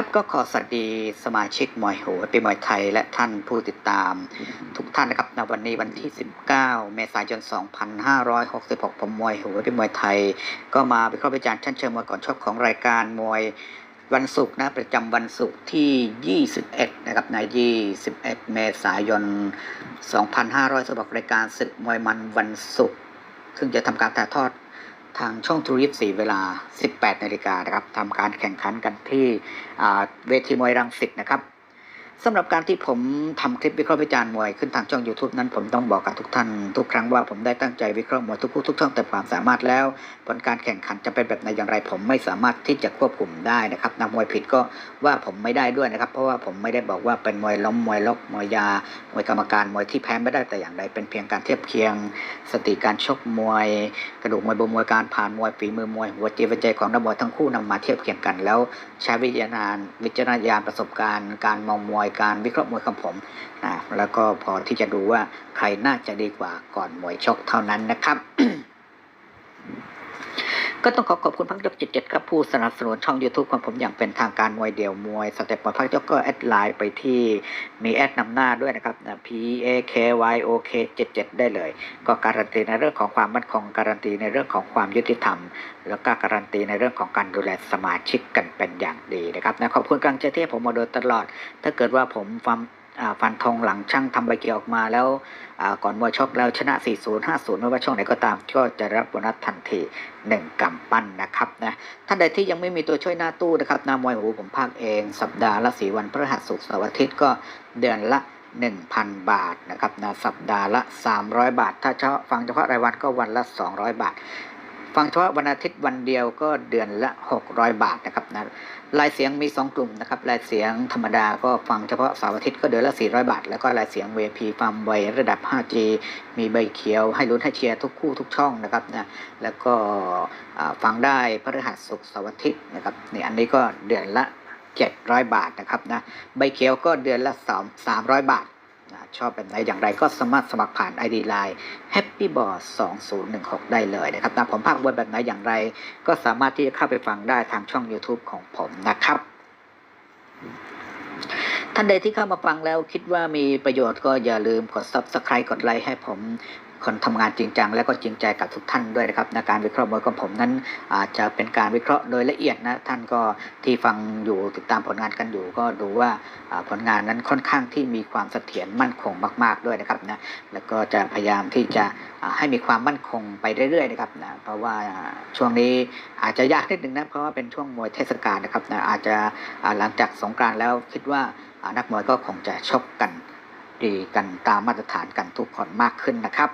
ครับก็ขอสวัสดีสมาชิกมวยโหปีมวยไทยและท่านผู้ติดตาม ทุกท่านนะครับในวันนี้วันที่ 19 เมษายน 2566 ผมมวยโหปีมวยไทย ก็มาวิเคราะห์วิจารณ์ชั้นเชิงมวยก่อนชกของรายการมวยวันศุกร์นะประจำวันศุกร์ที่ 21 นะครับใน21 เมษายน 2500สำหรับรายการศึกมวยมันวันศุกร์ซึ่งจะทำการถ่ายทอด ทางช่องทูริส4เวลา 18 นาฬิกานะครับทำการแข่งขันกันที่เวทีมวยรังสิตนะครับ สำหรับการที่ผมทำคลิปวิเคราะห์วิจารณ์มวยขึ้นทางช่อง YouTube นั้นผมต้องบอกกับทุกท่านทุกครั้งว่าผมได้ตั้งใจวิเคราะห์มวยทุกคู่ทุกช่องแต่ความสามารถแล้ว ผลการแข่งขันจะเป็นแบบไหนอย่างไร ผมไม่สามารถที่จะควบคุมได้นะครับนักมวยผิดก็ว่าผมไม่ได้ด้วยนะครับ เพราะว่าผมไม่ได้บอกว่าเป็นมวยล้มมวยล็อกมวยยามวยกรรมการมวยที่แพ้ไม่ได้แต่อย่างใดเป็นเพียงการเทียบเคียง สติการชกมวย กระดูกมวยบมวยการผ่านมวยฝีมือมวยหัวใจวิจัยของนักมวยทั้งคู่นำมาเทียบเคียงกันแล้ว ใช้วิจารณญาณวิจารณญาณประสบการณ์การมองมวยการวิเคราะห์มวยของผมนะแล้วก็พอที่จะดูว่าใครน่าจะดีกว่าก่อนมวยชกเท่านั้นนะครับ ก็ต้องขอขอบคุณพักยก77ครับผู้สนับสนุนช่อง YouTube ของผมอย่างเป็นทางการมวยเดี่ยวมวยสเต็ปมวยพักยกก็แอดไลน์ไปที่มีแอดนำหน้าด้วยนะครับนะ P A K Y O K 77ได้เลย ก็การันตีในเรื่องของความมั่นคงการันตีในเรื่องของความยุติธรรม แล้วก็การันตีในเรื่องของการดูแลสมาชิกกันเป็นอย่างดีนะครับนะขอบคุณกำลังใจที่ผมมาโดยตลอด ถ้าเกิดว่าผมฟันอ่า ฟันธงหลังช่างทำใบเกียวออกมาแล้วก่อนมวยชกแล้วชนะ 40 50 ไม่ว่าช่องไหนก็ตามก็จะรับโบนัสทันที 1กำปั้นนะครับนะท่านใดที่ยังไม่มีตัวช่วยหน้าตู้นะครับนามวยหูผมภาคเอง สัปดาห์ละสีวันพฤหัสศุกร์เสาร์อาทิตย์ก็เดือนละ 1,000 บาทนะครับนะสัปดาห์ละ 300 บาท ถ้าเฉพาะฟังเฉพาะรายวันก็วันละ 200 บาท ฟังเฉพาะวันอาทิตย์วันเดียวก็เดือนละ 600 บาทนะครับนะรายเสียงมี 2 กลุ่มนะครับรายเสียงธรรมดาก็ฟังเฉพาะเสาร์อาทิตย์ก็เดือนละ 400 บาท แล้วก็รายเสียง VP ฟังไวระดับ 5G มีใบเขียว ให้ลุ้นให้เชียร์ทุกคู่ทุกช่องนะครับนะแล้วก็ฟังได้พฤหัสศุกร์เสาร์อาทิตย์นะครับนี่อันนี้ก็เดือนละ 700 บาทนะครับนะใบเขียวก็เดือนละ2 300 บาท ชอบแบบไหนอย่างไรก็สามารถสมัครผ่าน ID Line Happy b o s 2016 ได้เลยนะครับนะผมภาคบนแบบไหนอย่างไร ก็สามารถที่จะเข้าไปฟังได้ทางช่อง YouTube ของผมนะครับท่านใดที่เข้ามาฟังแล้วคิดว่ามีประโยชน์ก็อย่าลืมกด Subscribe กดไลค์ให้ผม คนทำงานจริงจัง และก็จริงใจกับทุกท่านด้วยนะครับในการวิเคราะห์มวยของผมนั้นอาจจะเป็นการวิเคราะห์โดยละเอียดนะท่านก็ที่ฟังอยู่ติดตามผลงานกันอยู่ ก็ดูว่าผลงานนั้นค่อนข้างที่มีความเสถียรมั่นคงมาก ๆด้วยนะครับนะแล้วก็จะพยายามที่จะให้มีความมั่นคงไปเรื่อยๆนะครับนะเพราะว่าช่วงนี้อาจจะยากนิดนึงนะเพราะว่าเป็นช่วงมวยเทศกาลนะครับนะอาจจะหลังจากสงกรานต์แล้วคิดว่านักมวยก็คงจะชกกันดีกันตามมาตรฐานกันทุกคนมากขึ้นนะครับ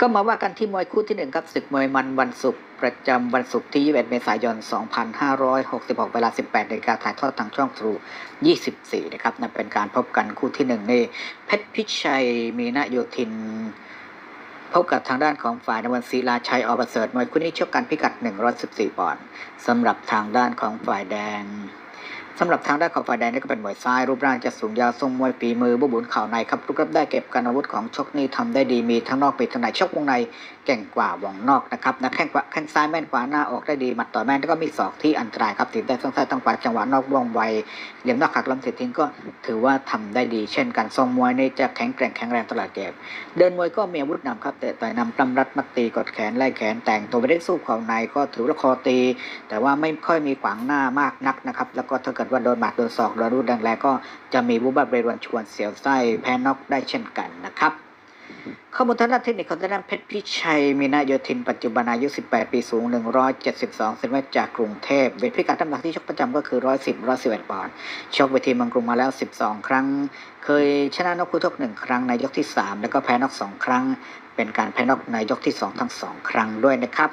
ก็มาว่ากันที่มวยคู่ที่หนึ่งครับศึกมวยมันวันศุกร์ประจำวันศุกร์ที่ 21 เมษายน 2566 เวลา 18นาฬิกาถ่ายทอดทางช่องทรู 24 นะครับนั่นเป็นการพบกันคู่ที่หนึ่งนี่เพชรพิชัยมีนาโยธิน พบกับทางด้านของฝ่ายนวันศรีลาชัยอประเสริฐมวยคู่นี้ชกกันพิกัด 114 ปอนด์สำหรับทางด้านของฝ่ายแดง สำหรับทางด้านของฝ่ายแดงนี่ก็เป็นมวยซ้าย รูปร่างจะสูงยาวทรงมวยฝีมือบุบุนข่าวในครับรูปรับได้เก็บการอาวุธของชกนี่ทำได้ดีมีทั้งนอกปีทั้งในชกวงในเก่งกว่าวงนอกนะครับนะแข้งขวาแข้งซ้ายแม่นขวาหน้าออกได้ดีหมัดต่อยแม่นแล้วก็มีศอกที่อันตรายครับติดได้ทั้งซ้ายทั้งขวาจังหวะนอกว่องไวเหลี่ยมนอกหักลำเสียทิ้งก็ถือว่าทำได้ดี เช่นกันทรงมวยนี่จะแข็งแกร่งแข็งแรงตลอดเกมเดินมวยก็มีอาวุธนำครับแต่ต่อยนำปล้ำรัดมัดตีกดแขนไล่แขนแต่งตัวไปได้สู้ข่าวในก็ถือว่าคอตี แต่ว่าไม่ค่อยมีขวางหน้ามากนักนะครับแล้วก็ถ้าเกิดว่าโดนหมัดโดนศอกโดนรูดแรงๆก็จะมีบุบบับเรรวนชวนเสียวไส้แพ้น็อกได้เช่นกันนะครับข้อมูลทางด้านเทคนิคของทางด้านเพชรพิชัยมีนาโยธินปัจจุบันอายุ 18 ปีสูง 172เซนติเมตรจากกรุงเทพเวทพิกัดน้ำหนักที่ชกประจำก็คือ 110 111ปอนด์ชกเวทีเมืองกรุงมาแล้ว 12 ครั้ง เคยชนะนกคู่ทกหนึ่งครั้งในยกที่ 3 แล้วก็แพ้นกสองครั้ง เป็นการแพ้นกในยกที่ 2 ทั้ง 2 ครั้งด้วยนะครับ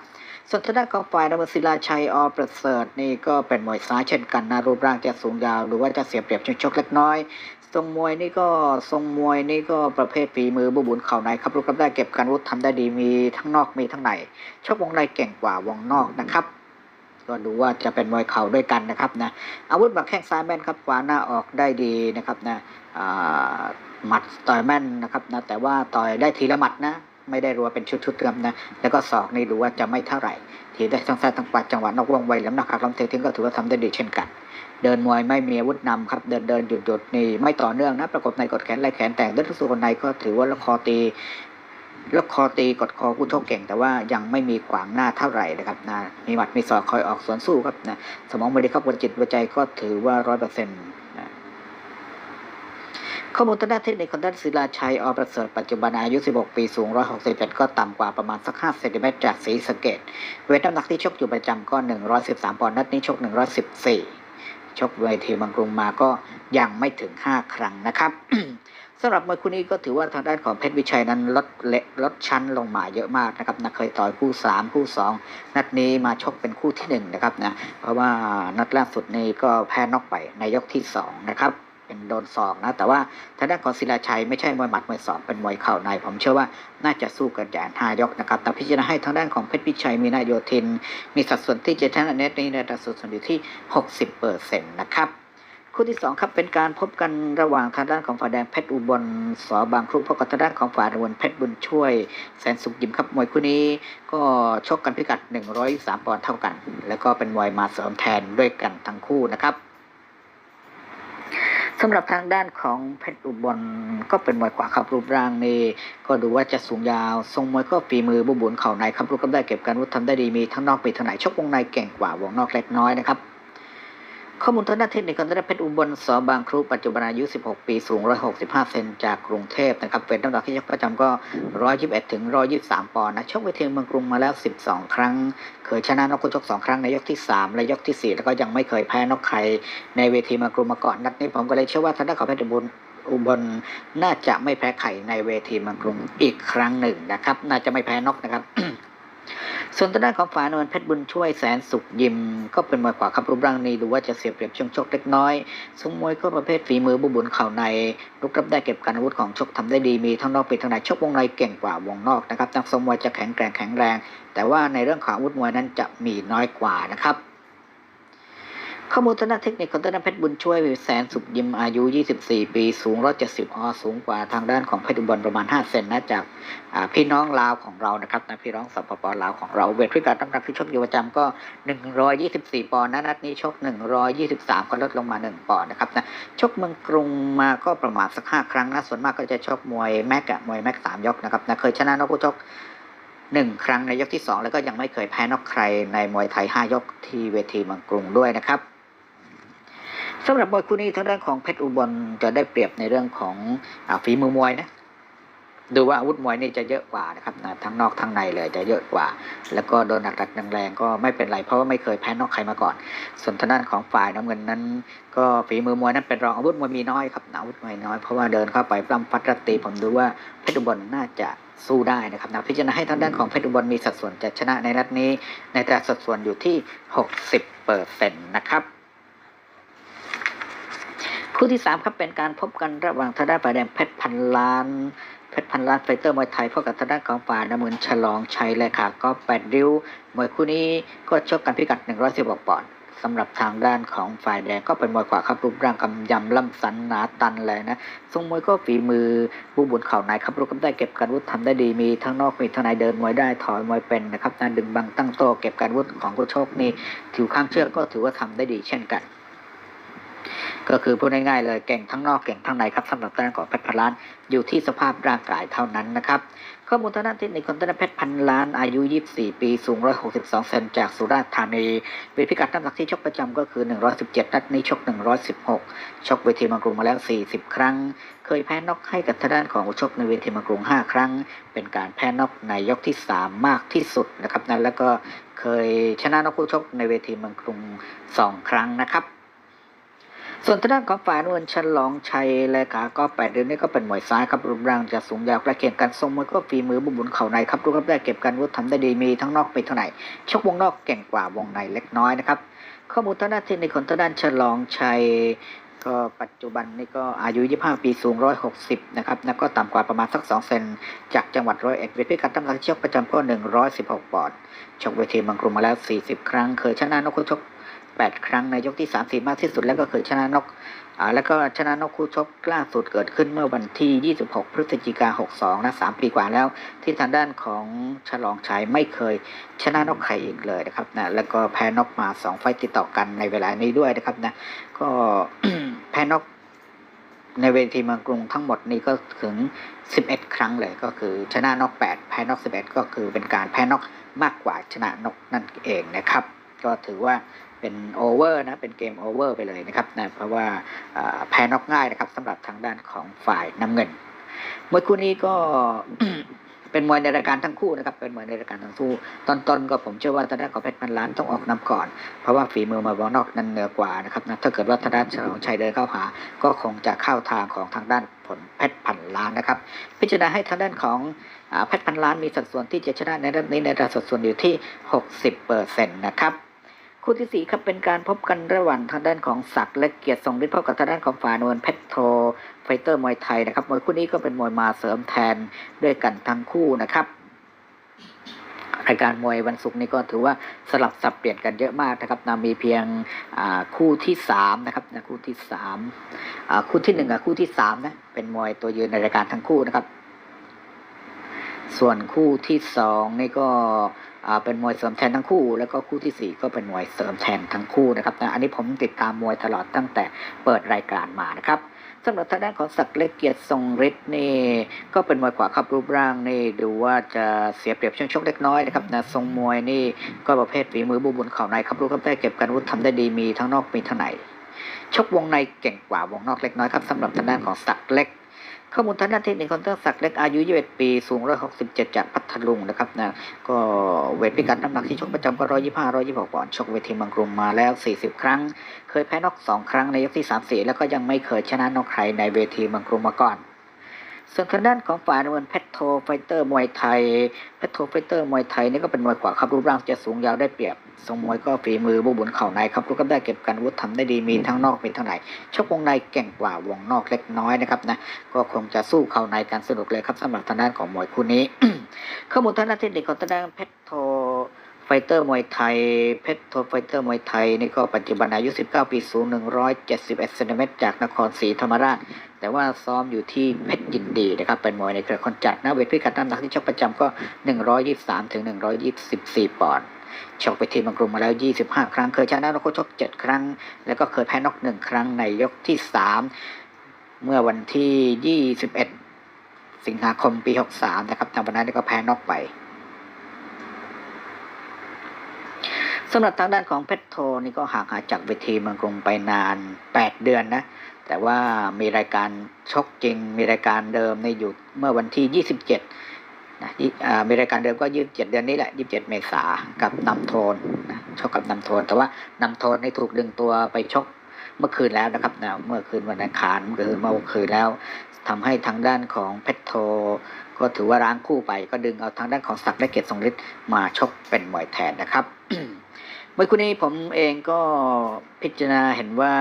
ส่วนทางด้านของฝ่ายนวศิลาชัยอประเสริฐนี่ก็เป็นมวยซ้ายเช่นกันนะรูปร่างจะสูงยาว หรือว่าจะเสียเปรียบช่วงชกเล็กน้อยทรงมวยนี่ก็ทรงมวยนี่ก็ประเภทฝีมือบุบุนเข่าในครับรูปรับได้เก็บการอาวุธทำได้ดีมีทั้งนอกมีทั้งในชกวงในเก่งกว่าวงนอกนะครับก็ดูว่าจะเป็นมวยเข่าด้วยกันนะครับนะอาวุธบักแข้งซ้ายแม่นครับขวาหน้าออกได้ดีนะครับนะหมัดต่อยแม่นนะครับนะแต่ว่าต่อยได้ทีละหมัดนะ ไม่ได้รัวเป็นชุดๆเติมนะแล้วก็ศอกนี่ดูว่าจะไม่เท่าไหร่ทีได้ทั้งซ้ายทั้งขวาจังหวะนอกวงไวแล้วนะครับลำเททิ้งก็ถือว่าทำได้ดีเช่นกัน เดินมวยไม่มีอาวุธนำครับ เดินเดินหยุดหยุดนี่ไม่ต่อเนื่องนะประกบในกดแขนไล่แขนแต่งเดินทุกส่วนในก็ถือว่าละคอตีละคอตีกดคอคู่ชกเก่ง แต่ว่ายังไม่มีขวางหน้าเท่าไหร่นะครับนะมีหมัดมีศอกคอยออกสวนสู้ครับนะสมองไม่ได้เข้าบนจิตหัวใจก็ถือว่าร้อยเปอร์เซ็นต์ ข้อมูลทางด้านเทคนิคของด้านศิลาชัยอประเสริฐปัจจุบันอายุ 16 ปีสูง 161ก็ต่ำกว่าประมาณสัก 5 เซนติเมตรจากศรีสเกดเวทน้ำหนักที่ชกอยู่ประจำก็ 113 ปอนด์นัดนี้ชก 114 ชกเวทีบางกรุงมาก็ยังไม่ถึง 5 ครั้งนะครับสำหรับมวยคู่นี้ก็ถือว่าทางด้านของเพชรวิชัยนั้นลดเละลดชั้นลงมาเยอะมากนะครับนะเคยต่อยคู่ 3 คู่ 2 นัดนี้มาชกเป็นคู่ที่1นะครับนะเพราะว่านัดล่าสุดนี้ก็แพ้น็อกไปในยกที่2นะครับ เป็นโดนศอกนะ แต่ว่าทางด้านของศิลาชัยไม่ใช่มวยหมัดมวยศอกเป็นมวยเข่าใน ผมเชื่อว่าน่าจะสู้กันอย่างห้ายกนะครับ แต่พิจารณาให้ทางด้านของเพชรวิชัยมีนายโยธิน มีสัดส่วนที่เจะชนเน็ตนี้ในสัดส่วนอยู่ที่ 60เปอร์เซ็นต์นะครับคู่ที่สองครับเป็นการพบกันระหว่างทางด้านของฝ่ายแดงเพชรอุบลสอบางครุพบกับทางด้านของฝ่ายวนเพชรบุญช่วย แสนสุขยิมครับมวยคู่นี้ก็ชกกันพิกัด 103ปอนด์เท่ากัน แล้วก็เป็นมวยมาเสริมแทนด้วยกันทั้งคู่นะครับ สำหรับทางด้านของเพชรอุบลก็เป็นมวยขวาขับรูปร่างนี่ก็ดูว่าจะสูงยาว ทรงมวยก็ฝีมือบุบุนเข่าในครับรูปก็ได้เก็บการวุฒิทำได้ดีมีทั้งนอกปีทางไหนชกวงในเก่งกว่าวงนอกเล็กน้อยนะครับ ข้อมูลทางด้านเทคนิคของทางด้เพชรอุบลสบางครูปัจจุบันอายุ 16 ปีสูง 165 เซนจากกรุงเทพนะครับเป็นน้ำหนักที่ชกประจำก็ 121 ถึง 123 ปอนด์นะชกเวทีเมืองกรุงมาแล้ว 12 ครั้ง เคยชนะนอกคู่ชก 2 ครั้งในยกที่ 3 และยกทีสี่ 4 แล้วก็ยังไม่เคยแพ้นอกใครในเวทีเมืองกรุงมาก่อนนัดนี้ผมก็เลยเชื่อว่าทางด้านของเพชรอุบลอุบลน่าจะไม่แพ้ไข่ในเวทีเมืองกรุงอีกครั้งหนึ่งนะครับ น่าจะไม่แพ้นอกนะครับ ส่วนทางด้านของฝานวลเพชรบุญช่วยแสนสุขยิม ก็เป็นมวยขวาขับรูปร่างนี้ดูว่าจะเสียเปรียบช่วงชกเล็กน้อยทรงมวยก็ประเภทฝีมือบุบุญเข่าในลุกรับได้เก็บการอาวุธของชกทำได้ดีมีทั้งนอกปิดทั้งในชกวงในเก่งกว่าวงนอกนะครับนักทรงมวยจะแข็งแกร่งแข็งแรง แต่ว่าในเรื่องของอาวุธมวยนั้นจะมีน้อยกว่านะครับ ข้อมูลทางด้านเทคนิคของทางด้านเพชรบุญช่วยแสนสุขยิมอายุ 24 ปี สูง 170อสูงกว่าทางด้านของเพชรอุบลประมาณ 5 เซนนะจากพี่น้องลาวของเรานะครับนะพี่น้องสปปลาวของเราเวทพิการน้ำหนักที่ชกอยู่ประจำก็ 124 ปอนด์นะนัดนี้ชก 123 ก็ลดลงมา 1 ปอนด์นะครับนะชกเมืองกรุงมาก็ประมาณสัก 5 ครั้งนะส่วนมากก็จะชกมวยแม็กอะมวยแม็กสามยกนะครับนะเคยชนะนอกผู้ชกหนึ่งครั้งในยกที่สองแล้วก็ยังไม่เคยแพ้นอกใครในมวยไทยห้ายกที่เวทีเมืองกรุงด้วยนะครับ สำหรับมวยคู่นี้ทางด้านของเพชรอุบลจะได้เปรียบในเรื่องของอฝีมือมวยนะดูว่าอาวุธมวยนี่จะเยอะกว่านะครับนะทั้งนอกทั้งในเลยจะเยอะกว่า แล้วก็โดนหนักๆแรงๆก็ไม่เป็นไรเพราะว่าไม่เคยแพ้นอกใครมาก่อน ส่วนทางด้านของฝ่ายน้ำเงินนั้น ก็ฝีมือมวยนั้นเป็นรองอาวุธมวยมีน้อยครับอาวุธมวยน้อยเพราะว่าเดินเข้าไปปล้ำฟัดรัตีผมดูว่าเพชรอุบลน่าจะสู้ได้นะครับนะพิจารณาให้ทางด้านของเพชรอุบลมีสัดส่วนจะชนะในนัดนี้ ในแต่สัดส่วนอยู่ที่ 60เปอร์เซ็นต์นะครับ คู่ที่3ครับเป็นการพบกันระหว่างทางด้านฝ่ายแดงเพชรพันล้าน เพชรพันล้านไฟเตอร์มวยไทยพบกับทางด้านของฝ่ายน้ำเงินฉลองชัยเลยค่ะ ก็แปดริ้วมวยคู่นี้ก็ชกกันพิกัด116ปอนด์สำหรับทางด้านของฝ่ายแดงก็เป็นมวยขวาครับรูปร่างกำยำล่ำสันหนาตันเลยนะทรงมวยก็ฝีมือบูบุญเข่าในครับรูปก็ได้เก็บการวุฒิทำได้ดีมีทั้งนอกมีทั้งในเดินมวยได้ถอยมวยเป็นนะครับการดึงบังตั้งโตเก็บการวุฒิของผู้โชคนี่ถือข้างเชือกก็ถือว่าทำได้ดีเช่นกัน ก็คือพูดง่ายๆเลยเก่งทั้งนอกเก่งทั้งในครับสำหรับด้านของเพชรพันล้านอยู่ที่สภาพร่างกายเท่านั้นนะครับข้อมูลทางด้านเทคนิคของต้นเพชรพันล้านอายุ 24 ปี สูง 162 เซนจากสุราษฎร์ธานีเวทพิกัดน้ำหนักที่ชกประจำก็คือ 117 นัดนี้ชก 116 ชกเวทีมังกรมาแล้ว 40 ครั้ง เคยแพ้น็อกให้กับทางด้านของชกในเวทีมังกรุง5ครั้ง เป็นการแพ้น็อกในยกที่ 3 มากที่สุดนะครับนั้นแล้วก็เคยชนะน็อกผู้ชกในเวทีมืองกรุง2ครั้งนะครับ ส่วนทางด้านของฝ่ายนวลฉลองชัยและขาก็แปดเดือนนี้ก็เป็นมวยซ้ายครับรูปร่างจะสูงยาวใกล้เคียงกันทรงมวยก็ฝีมือบุบุญเข่าในครับรูปรับได้เก็บการวุฒิทำได้ดีมีทั้งนอกไปเท่าไหร่ชกวงนอกเก่งกว่าวงในเล็กน้อยนะครับข้อมูลทางด้านเทคนิคของทางด้านฉลองชัยก็ปัจจุบันนี่ก็อายุ 25 ปีสูง 160 นะครับ แล้วก็ต่ำกว่าประมาณสัก 2 เซน จากจังหวัดร้อยเอ็ดเวทพิกัดน้ำหนักที่ชกประจำก็ 116 ปอนด์ ชกเวทีเมังกรุงมาแล้ว 40 ครั้ง เคยชนะนกชก 8 ครั้งในยกที่3 4มากที่สุด แล้วก็เคยชนะนกแล้วก็ชนะนกคู่ชกล่าสุดเกิดขึ้นเมื่อวันที่ 26 พฤศจิกา62 นะ 3 ปีกว่าแล้ว ที่ทางด้านของฉลองชัยไม่เคยชนะนกใครอีกเลยนะครับนะแล้วก็แพ้นกมา 2 ไฟต์ติดต่อกันในเวลานี้ด้วยนะครับนะก็แพ้นกในเวทีเมืองกรุงทั้งหมดนี้ก็ถึง 11 ครั้งเลยก็คือชนะนก 8 แพ้นก 11 ก็คือเป็นการแพ้นกมากกว่าชนะนกนั่นเองนะครับ ก็ถือว่า เป็นโอเวอร์นะเป็นเกมโอเวอร์ไปเลยนะครับนะเพราะว่าแพ้นอกง่ายนะครับสำหรับทางด้านของฝ่ายน้ำเงินมวยคู่นี้ก็เป็นมวยในรายการทั้งคู่นะครับ เป็นมวยในรายการทั้งคู่ ตอนต้นก็ผมเชื่อว่าทางด้านของเพชรพันล้านต้องออกนำก่อน เพราะว่าฝีมือมาบอนอกนั้นเหนือกว่านะครับนะถ้าเกิดว่าทางด้านฉลองชัยเดินเข้าหา ก็คงจะเข้าทางของทางด้านผลเพชรพันล้านนะครับ พิจารณาให้ทางด้านของเพชรพันล้านมีสัดส่วนที่จะชนะในรอบนี้ในสัดส่วนอยู่ที่ 60เปอร์เซ็นต์นะครับ คู่ที่สี่ครับเป็นการพบกันระหว่างทางด้านของศักดิ์และเกียรติทรงฤทธิ์พบกับทางด้านของฝ่ายนวลเพชรโทไฟเตอร์มวยไทยนะครับมวยคู่นี้ก็เป็นมวยมาเสริมแทนด้วยกันทั้งคู่นะครับรายการมวยวันศุกร์นี้ก็ถือว่าสลับสับเปลี่ยนกันเยอะมากนะครับนะมีเพียงอ่าคู่ที่สามนะครับนะคู่ที่สามอ่าคู่ที่หนึ่งกับคู่ที่สามนะเป็นมวยตัวยืนในรายการทั้งคู่นะครับ ส่วนคู่ที่สองนี่ก็ เป็นมวยเสริมแทนทั้งคู่ แล้วก็คู่ที่สี่ก็เป็นมวยเสริมแทนทั้งคู่นะครับนะอันนี้ผมติดตามมวยตลอดตั้งแต่เปิดรายการมานะครับสำหรับทางด้านของศักดิ์เล็กเกียรติทรงฤทธิ์นี่ก็เป็นมวยขวาขับรูปร่างนี่ดูว่าจะเสียเปรียบช่วงชกเล็กน้อยนะครับนะทรงมวยนี่ก็ประเภทฝีมือบุบุญเข่าในครับรู้ครับได้เก็บการอาวุธทำได้ดีมีทั้งนอกมีทั้งในชกวงในเก่งกว่าวงนอกเล็กน้อยครับสำหรับทางด้านของศักดิ์เล็ก ข้อมูลทางด้านเทคนิคของเตอร์ศักดิ์เล็กอายุ 21 ปี สูง 167 จากพัทลุงนะครับนะก็เวทพิกัดน้ำหนักที่ชกประจำก็ 125 126ปอนด์ชกเวทีเมังกรุงมาแล้ว 40 ครั้ง เคยแพ้นอก 2 ครั้งในยกที่ 3 4 แล้วก็ยังไม่เคยชนะนอกใครในเวทีเมังกรุงมาก่อน ส่วนทางด้านของฝ่ายน้ำเพทโทไฟเตอร์มวยไทยแพทโทไฟเตอร์มวยไทยนี่ก็เป็นมวยกว่าครับรูปร่างจะสูงยาวได้เปรียบทรงมวยก็ฝีมือบุบุญเข่าในครับรูปก็ได้เก็บการวุฒิทำได้ดีมีทั้งนอกมีทั้งในชกวงในเก่งกว่าวงนอกเล็กน้อยนะครับนะก็คงจะสู้เข่าในกันสนุกเลยครับสำหรับทางด้านของมวยคู่นี้ ข้อมูลทางด้านเทคนิคของทางด้านแพทโท ฟเตอร์มวยไทย เพชรโทไฟเตอร์มวยไทย นี่ก็ปัจจุบันอายุ 19 ปีสูง 171เซนติเมตรจากนครศรีธรรมราช แต่ว่าซ้อมอยู่ที่เพชรยินดีนะครับ เป็นมวยในเครือคนจัดนะเวทพิกัดน้ำหนักที่ชกประจำก็ 123ถึง124 ปอนด์ชกไปทีมบางกรุงมาแล้ว 25 ครั้ง เคยชนะนกชก 7 ครั้ง แล้วก็เคยแพ้นกหนึ่งครั้งในยกที่ 3 เมื่อวันที่ 21 สิงหาคมปี 63 นะครับทางวันนั้นก็แพ้นอกไป สำหรับทางด้านของเพชรโทนี่ก็ห่างหายจากเวทีเมืองกรุงไปนาน 8 เดือนนะ แต่ว่ามีรายการชกจริง มีรายการเดิมในอยู่เมื่อวันที่ 27นะมีรายการเดิมก็ 27 เดือนนี้แหละ 27 เมษากับนำโทนนะชกกับนำโทน แต่ว่านำโทนนี่ถูกดึงตัวไปชกเมื่อคืนแล้วนะครับนะเมื่อคืนวันอังคารเมื่อคืนเมื่อคืนแล้วทำให้ทางด้านของเพชรโทก็ถือว่าร้างคู่ไปก็ดึงเอาทางด้านของศักดิ์และเกียรติทรงฤทธิ์มาชกเป็นมวยแทนนะครับ เมื่อคู่นี้ผมเองก็พิจารณาเห็นว่า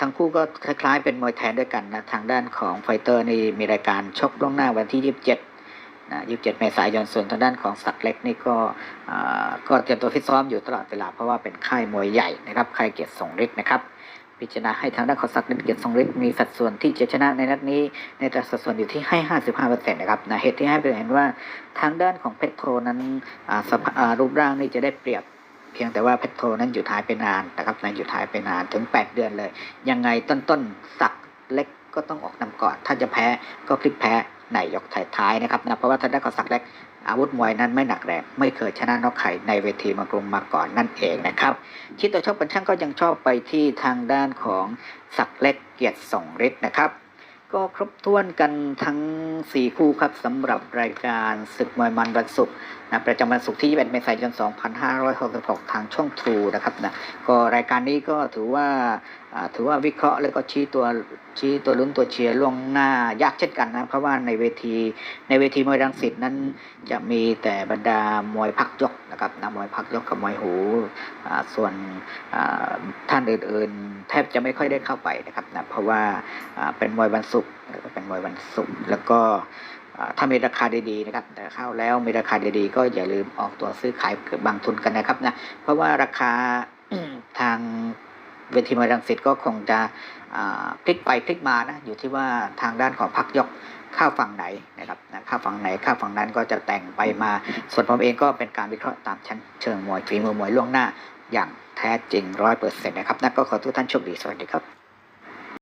ทั้งคู่ก็คล้ายๆ เป็นมวยแทนด้วยกันนะทางด้านของไฟเตอร์นี่มีรายการชกล่วงหน้าวันที่ 27นะ27 เมษายนส่วนทางด้านของศักดิ์เล็กนี่ก็ก็เตรียมตัวฟิตซ้อมอยู่ตลอดเวลาเพราะว่าเป็นค่ายมวยใหญ่นะครับค่ายเกียรติทรงฤทธิ์นะครับพิจารณาให้ทางด้านของศักดิ์และเกียรติทรงฤทธิ์มีสัดส่วนที่จะชนะในนัดนี้ ในแต่สัดส่วนอยู่ที่ให้ 55%นะครับนะเหตุที่ให้เป็นเห็นว่าทางด้านของเพชรโทนั้นรูปร่างนี่จะได้เปรียบ เพียงแต่ว่าเพชรโทนั้นอยู่ท้ายไปนานนะครับนะอยู่ท้ายไปนานถึง 8 เดือนเลย ยังไงต้นต้นสักเล็กก็ต้องออกนำก่อน ถ้าจะแพ้ก็พลิกแพ้ในยกท้ายๆนะครับนะเพราะว่าทางด้านของสักเล็กอาวุธมวยนั้นไม่หนักแรงไม่เคยชนะนอกไข่ในเวทีมากรุงมาก่อนนั่นเองนะครับคิดตัวชอบเป็นช่างก็ยังชอบไปที่ทางด้านของศักเล็กเกียรติส่งฤทธิ์นะครับ ก็ครบถ้วนกันทั้ง 4 คู่ครับสำหรับรายการศึกมวยมันวันศุกร์นะประจำวันศุกร์ที่21เมษายน 2566 ทางช่องทรูนะครับนะก็รายการนี้ก็ถือว่าอ่า ถือว่าวิเคราะห์แล้วก็ชี้ตัวชี้ตัวลุ้นตัวเชียร์ล่วงหน้ายากเช่นกันนะ เพราะว่าในเวทีในเวทีมวยรังสิตนั้นจะมีแต่บรรดามวยพักยกนะครับนะมวยพักยกกับมวยหูส่วนท่านอื่นๆ แทบจะไม่ค่อยได้เข้าไปนะครับนะเพราะว่าเป็นมวยวันศุกร์เป็นมวยวันศุกร์แล้วก็ถ้ามีราคาดีๆนะครับแต่เข้าแล้วมีราคาดีๆ ก็อย่าลืมออกตัวซื้อขายบางทุนกันนะครับนะเพราะว่าราคาทาง เวทีมวยรังสิตก็คงจะพลิกไปพลิกมานะอยู่ที่ว่าทางด้านของพักยกข้าฝั่งไหนนะครับข้าฝั่งไหนข้าฝั่งนั้นก็จะแต่งไปมา ส่วนผมเองก็เป็นการวิเคราะห์ตามชั้นเชิงมวยฝีมือมวยล่วงหน้า อย่างแท้จริงร้อยเปอร์เซ็นต์นะครับนั่นก็ขอทุกท่านโชคดีสวัสดีครับ